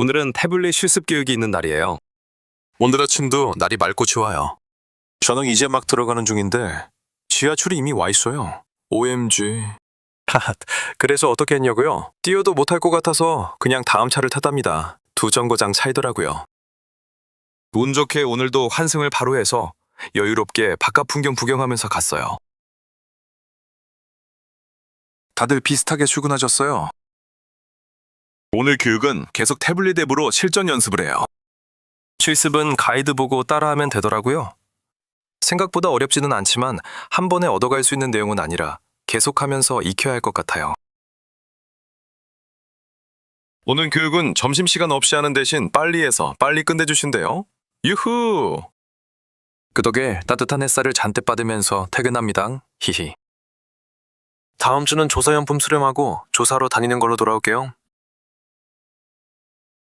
오늘은 태블릿 실습 교육이 있는 날이에요. 오늘 아침도 날이 맑고 좋아요. 저는 이제 막 들어가는 중인데 지하철이 이미 와 있어요. OMG. 하하, 그래서 어떻게 했냐고요? 뛰어도 못할 것 같아서 그냥 다음 차를 탔답니다. 두 정거장 차이더라고요. 운 좋게 오늘도 환승을 바로 해서 여유롭게 바깥 풍경 구경하면서 갔어요. 다들 비슷하게 출근하셨어요. 오늘 교육은 계속 태블릿 앱으로 실전 연습을 해요. 실습은 가이드 보고 따라하면 되더라고요. 생각보다 어렵지는 않지만 한 번에 얻어갈 수 있는 내용은 아니라 계속하면서 익혀야 할 것 같아요. 오늘 교육은 점심시간 없이 하는 대신 빨리 해서 빨리 끝내주신대요. 유후! 그 덕에 따뜻한 햇살을 잔뜩 받으면서 퇴근합니다. 히히. 다음 주는 조사용품 수렴하고 조사로 다니는 걸로 돌아올게요.